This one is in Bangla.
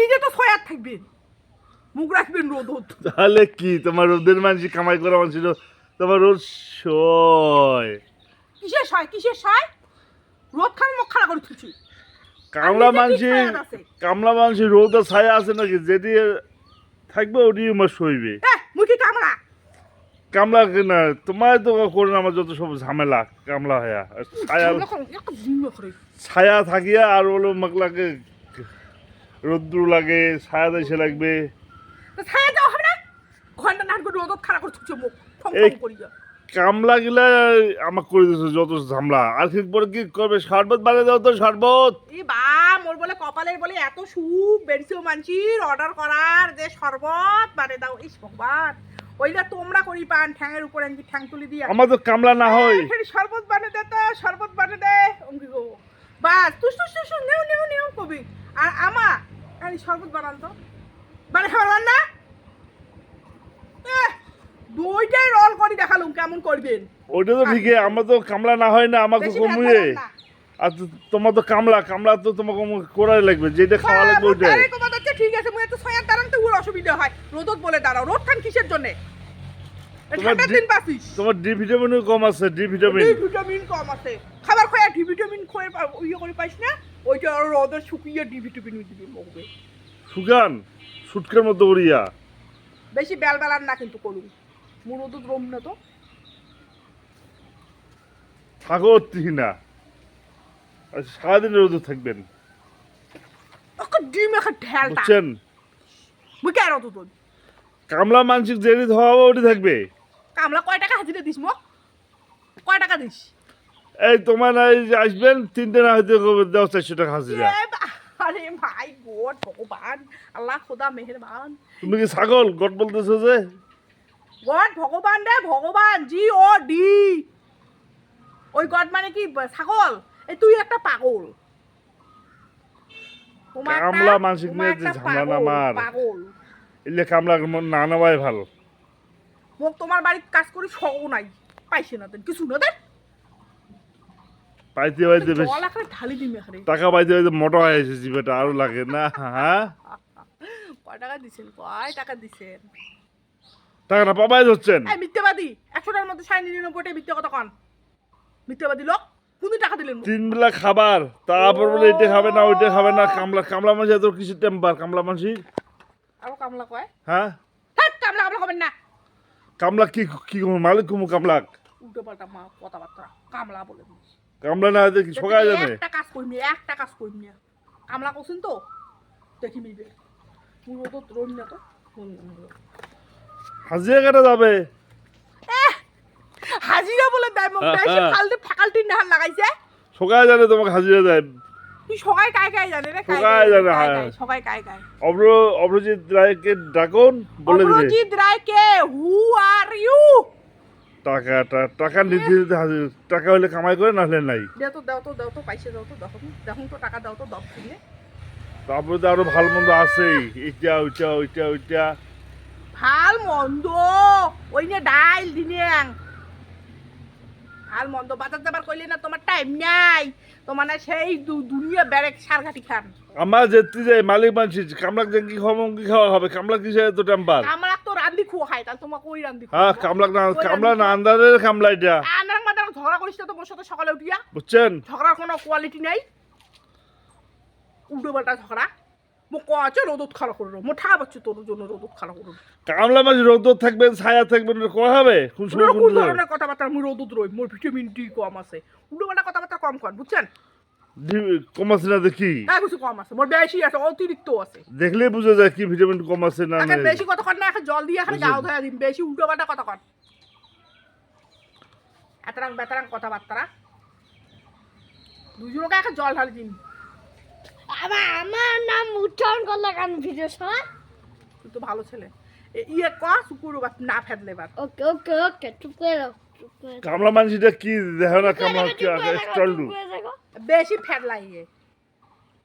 নিজে তো ছয়ার থাকবেন মুখ রাখবেন রোদ তাহলে কি? তোমার রোদের মানুষ কামাই করা মানুষ তোমার রোদ সয়। কিসের সায়? কিসের সায়? রোদ খান মুখ খারাপ করে তুলছি। কামলা মানসি কামলা মানসি রোদ আর ছায়া আছে নাকি? যেটি থাকবে ওটি আমার সইবে। মুই কি কামড়া কামলা না তোমার তো করেন আমার যত সব ঝামেলা কামলা হয়া। ছায়া ছায়া থাকিয়া আর হলো মাকলাকে রোদ্র লাগে ছায়া দেশে লাগবে। ছায়া দেওয়া হবে না? ঘণ্টা নাট করে রোদ খারাপ করে তুলছে মুখ এই- কামলা গিলা আমাকে করে দিয়েছে যত ঝামলা। আর ঠিক পরে কি করবে? শরবত বানিয়ে দাও তো শরবত। এই বা মোর বলে কপালের বলে এত সুখ বেরিয়েও মানছির অর্ডার করার যে শরবত বারে দাও। ইস ভগবান ওইটা তোমরা করি পান ঠ্যাঙের উপরে আমি ঠ্যাং তুলি দিয়া আমার তো কামলা না হয়। ফের শরবত বানে দে তো শরবত বানে দে। অঙ্কি গো। বাস তুস তুস তুস, নেও নেও নেও কবি। আর আমা আরে শরবত বানান তো। মানে খাবার না? দুইটাই রোল করি দেখালুম কেমন করবেন। ওইটা তো ঠিকই আমার তো কামলা না হয় না আমার তো ভাত কমুয়ে। আর তোমার তো কামলা কামলা তো তোমাকে আমাকে করাই লাগবে যেটা খাওয়া লাগবে হ্যাঁ, মোর কথা হচ্ছে, ঠিক আছে মুই এত ছয়ার দাঁড়ান তো ওর অসুবিধা হয়। রোদত বলে দাঁড়াও রোদ খান কিসের জন্য? ঠান্ডার দিন পাচ্ছিস। তোমার ডি ভিটামিনও কম আছে ডি ভিটামিন। ডি ভিটামিন কম আছে। খাবার খায় ডি ভিটামিন খয়ে ইয়ে করে পাইস না? ওইটা আর রোদে শুকিয়ে ডি ভিটামিন দিবি মুখবে সুগান সুটকের মতো উড়িয়া বেশি বেল বেলার না কিন্তু করুন। মোর রোদত রম না তো। থাকো না আর সারাদিন রোদ থাকবেন। ডিম একটা ঢেলটা। বুঝছেন? মুই কে রোদ তো কামলা মানসিক যেটি হওয়া ওটি থাকবে। কামলা কয় টাকা হাজিরে দিস মো? কয় টাকা দিস? এই তোমার এই আসবেন তিনটে না হয়তো দেওয়া চারশো টাকা হাজিরা। বা- আরে ভাই গোড ভগবান আল্লাহ খোদা মেহেরবান। তুমি কি ছাগল? গট বলতেছো যে? গড ভগবান রে ভগবান জি ও ডি ওই গড মানে কি? ছাগল? এই তুই একটা পাগল। কামলা মানসিক নিয়ে যে ঝামেলা আমার। এলে কামলা না নেওয়াই ভালো। মোক তোমার বাড়ির কাজ করি সও নাই। পাইছে না দেন কিছু না দেন পাইতে পাইতে বেশ টাকা পাইতে পাইতে মোটা হয়ে এসেছে জিবেটা আরও লাগে না? হ্যাঁ? কয় টাকা দিছেন? কয় টাকা দিছেন? টাকাটা পাবাই ধরছেন। এই মিথ্যাবাদী একশোটার মধ্যে সাড়ে নিরানব্বইটা মিথ্যে কথা কন। মিথ্যাবাদী লোক কোন টাকা দিলেন? তিন বেলা খাবার তারপর বলে এটা খাবে না ওইটা খাবে না কামলা কামলা মাসি এত কিছু টেম্পার কামলা মাসি? আরও কামলা কয়? হ্যাঁ? হ্যাঁ কামলা কামলা কবেন না। কামলা কি কি মালিক কমু কামলা উল্টো পাল্টা মা কথাবার্তা কামলা বলে দিস কামলা না কি সকাল জানে একটা কাজ করিম না একটা কাজ করিম না। কামলা করছেন তো? দেখি মিলবে। পুরো তো রইম না তো। হাজিরা কাটা যাবে। হাজিরা বলে দেয় মোক দেয় ফালতু ফ্যাকাল্টি না লাগাইছে। সকাল জানে তোমাকে হাজিরা দেয়। তুই সবাই কায় কায় জানে রে সবাই জানে, হ্যাঁ। সবাই কায় কায়। অব্র অব্রজিৎ রায়কে ডাকুন বলে দিবে। অপরাজিৎ রায় কে হু আর ইউ টাকাটা টাকা নিতে দিতে হাজির টাকা হলে কামাই করে না হলে নাই? দাও তো দাও তো দাও তো পয়সা দাও তো দেখুন তো টাকা দাও তো দশ তারপরে তো আরও ভালো মন্দ আছেই। এটা ওইটা ওইটা ওইটা। ভালো মন্দ ওই নিয়ে ডাইল দিনেং। ভালো মন্দ বাজার যাবার কইলে না তোমার টাইম নাই। তোমার না সেই দুনিয়া ব্যারেক সারঘাটি খান। আমার যেতে যাই মালিক মানছি কামলাক যে কি খাওয়া কি খাওয়া হবে। কামলা কিসে এত টেম্পার তো খাই তাহলে তোমাকে ওই রান্ধি হ্যাঁ কামলাক না কামলা না আন্দারের কামলা এটা আনার ঝগড়া করিস না তোমার সাথে সকালে উঠিয়া। বুঝছেন ঝগড়ার কোনো কোয়ালিটি নাই। উল্টো পাল্টা ঝগড়া। মো কছে রোদত খারাপ করো মো ঠা পাচ্ছি তোর জন্য রোদত খারাপ করো কামলা মাছ রোদ থাকবেন ছায়া থাকবেন কয় হবে? কোন ধরনের কথাবার্তা আমি রোদত রই মোর ভিটামিন ডি কম আছে। উল্টো পাল্টা কথাবার্তা কম কর বুঝছেন কম আছে না দেখি? হ্যাঁ কিছু কম আছে। মোর বেশি আছে অতিরিক্ত আছে। দেখলে বুঝা যায় কি ভিটামিন কম আছে না তাকে বেশি কথা কর না এখন জল দিয়ে এখানে গাও ধরে দিন বেশি উল্টো পাল্টা কথা কর। এতরাং বেতরাং কথাবার্তা। দুজনকে এখন জল ঢালি দিন আবার আমার নাম উচ্চারণ করলে কেন ভিডিও সময় তুই তো ভালো ছেলে। ইয়ে ক শুকুর না ফেদলে এবার ওকে ওকে ওকে চুপ করে। কামলা মানসিটা কি দেখো না কামলা চুপ করে থাকো, বেশি ফ্যাট ইয়ে